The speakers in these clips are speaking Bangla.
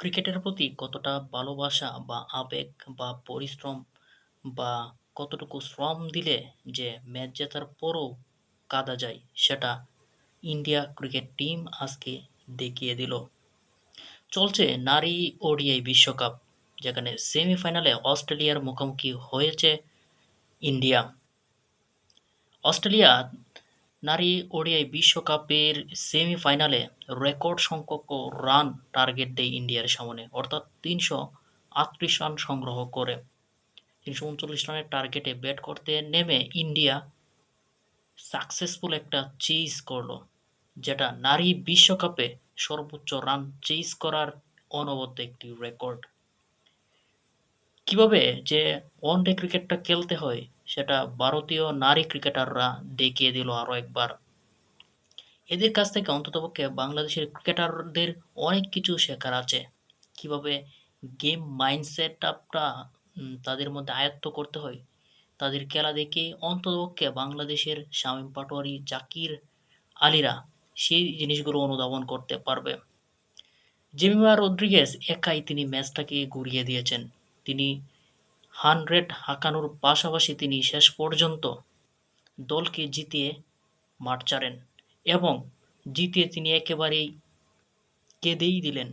ক্রিকেটের প্রতি কতটা ভালোবাসা বা আবেগ বা পরিশ্রম বা কতটুকু শ্রম দিলে যে ম্যাচ জেতার পরও কাদা যায়, সেটা ইন্ডিয়া ক্রিকেট টিম আজকে দেখিয়ে দিল। চলছে নারী ওডিআই বিশ্বকাপ, যেখানে সেমিফাইনালে অস্ট্রেলিয়ার মুখোমুখি হয়েছে ইন্ডিয়া। অস্ট্রেলিয়া নারী ওডিআই বিশ্বকাপের সেমিফাইনালে রেকর্ড সংখ্যক রান টার্গেট দেয় ইন্ডিয়ার সামনে, অর্থাৎ তিনশো আটত্রিশ রান সংগ্রহ করে। তিনশো উনচল্লিশ রানের টার্গেটে ব্যাট করতে নেমে ইন্ডিয়া সাকসেসফুল একটা চেজ করল, যেটা নারী বিশ্বকাপে সর্বোচ্চ রান চেজ করার অনবদ্য একটি রেকর্ড। কীভাবে যে ওয়ান ডে ক্রিকেটটা খেলতে হয় সেটা ভারতীয় নারী ক্রিকেটাররা দেখিয়ে দিল আরও একবার। এদের কাছ থেকে অন্ততপক্ষে বাংলাদেশের ক্রিকেটারদের অনেক কিছু শেখার আছে। কীভাবে গেম মাইন্ডসেট আপটা তাদের মধ্যে আয়ত্ত করতে হয়, তাদের খেলা দেখে অন্ততপক্ষে বাংলাদেশের শামীম পাটোয়ারি, জাকির আলীরা সেই জিনিসগুলো অনুধাবন করতে পারবে। জেমিমা রদ্রিগেস একাই তিনি ম্যাচটাকে ঘুরিয়ে দিয়েছেন। তিনি হান্ড্রেড হাঁকানোর পাশাপাশি তিনি শেষ পর্যন্ত দলকে জিতিয়ে মাঠ ছাড়েন এবং জিতিয়ে তিনি একেবারেই কেঁদেই দিলেন।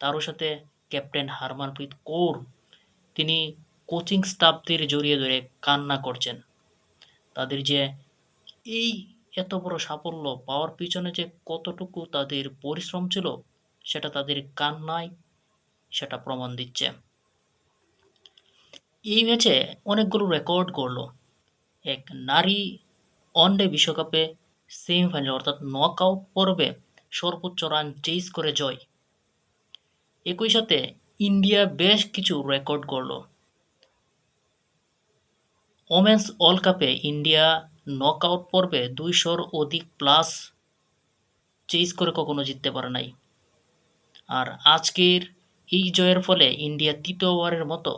তারও সাথে ক্যাপ্টেন হারমানপ্রীত কৌর তিনি কোচিং স্টাফদের জড়িয়ে ধরে কান্না করছেন। তাদের যে এই এত বড় সাফল্য পাওয়ার পিছনে যে কতটুকু তাদের পরিশ্রম ছিল, সেটা তাদের কান্নায় সেটা প্রমাণ দিচ্ছে। এই ম্যাচে অনেকগুলো রেকর্ড করল এক নারী ওয়ানডে বিশ্বকাপে সেমিফাইনাল অর্থাৎ নক আউট পর্বে সর্বোচ্চ রান চেস করে জয়। একই সাথে ইন্ডিয়া বেশ কিছু রেকর্ড করল ওমেন্স ওয়ার্ল্ড কাপে ইন্ডিয়া নক আউট পর্বে দুইশোর অধিক প্লাস চেস করে কখনো জিততে পারে নাই। আর আজকের এই জয়ের ফলে ইন্ডিয়া তৃতীয় তৃতীয়বারের মতো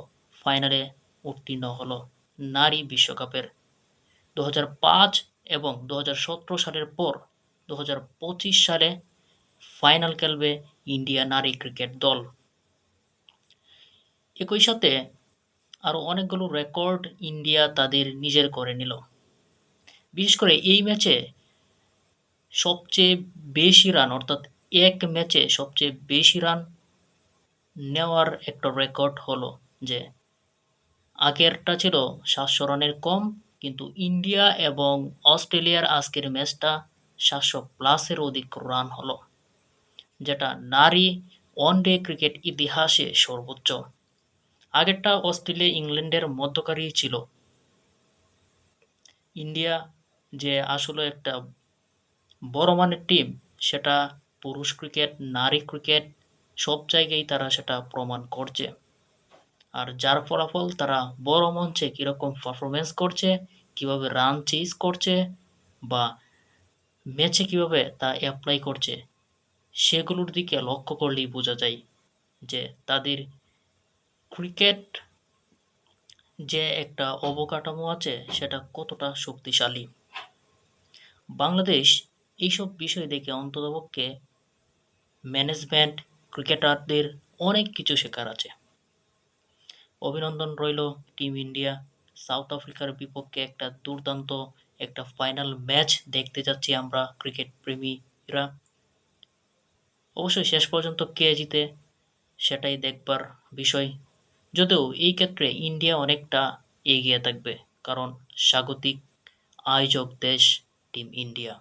ফাইনালে উত্তীর্ণ হলো নারী বিশ্বকাপের। দু হাজার পাঁচ এবং দু হাজার সতেরো সালের পর দু হাজার পঁচিশ সালে ফাইনাল খেলবে ইন্ডিয়া নারী ক্রিকেট দল। একই সাথে আরও অনেকগুলো রেকর্ড ইন্ডিয়া তাদের নিজের করে নিল। বিশেষ করে এই ম্যাচে সবচেয়ে বেশি রান, অর্থাৎ এক ম্যাচে সবচেয়ে বেশি রান নেওয়ার একটা রেকর্ড হলো যে আগেরটা ছিল সাতশো রানের কম, কিন্তু ইন্ডিয়া এবং অস্ট্রেলিয়ার আজকের ম্যাচটা সাতশো প্লাসের অধিক রান হলো, যেটা নারী ওয়ানডে ক্রিকেট ইতিহাসে সর্বোচ্চ। আগেরটা অস্ট্রেলিয়া ইংল্যান্ডের মধ্যকারী ছিল। ইন্ডিয়া যে আসলে একটা বড় মানের টিম, সেটা পুরুষ ক্রিকেট, নারী ক্রিকেট, সব জায়গায় তারা সেটা প্রমাণ করছে। আর যার ফলাফল তারা বড় মঞ্চে কীরকম পারফরমেন্স করছে, কীভাবে রান চেজ করছে বা ম্যাচে কীভাবে তা অ্যাপ্লাই করছে, সেগুলোর দিকে লক্ষ্য করলেই বোঝা যায় যে তাদের ক্রিকেট যে একটা অবকাঠামো আছে, সেটা কতটা শক্তিশালী। বাংলাদেশ এইসব বিষয় দেখে অন্ততপক্ষে ম্যানেজমেন্ট ক্রিকেটারদের অনেক কিছু শেখার আছে। অভিনন্দন রইল টিম ইন্ডিয়া। সাউথ আফ্রিকার বিপক্ষে একটা দুর্দান্ত একটা ফাইনাল ম্যাচ দেখতে যাচ্ছি আমরা ক্রিকেট প্রেমীরা। অবশ্যই শেষ পর্যন্ত কে জিতে সেটাই দেখবার বিষয়। যদিও এই ক্ষেত্রে ইন্ডিয়া অনেকটা এগিয়ে থাকবে, কারণ স্বাগতিক আয়োজক দেশ টিম ইন্ডিয়া।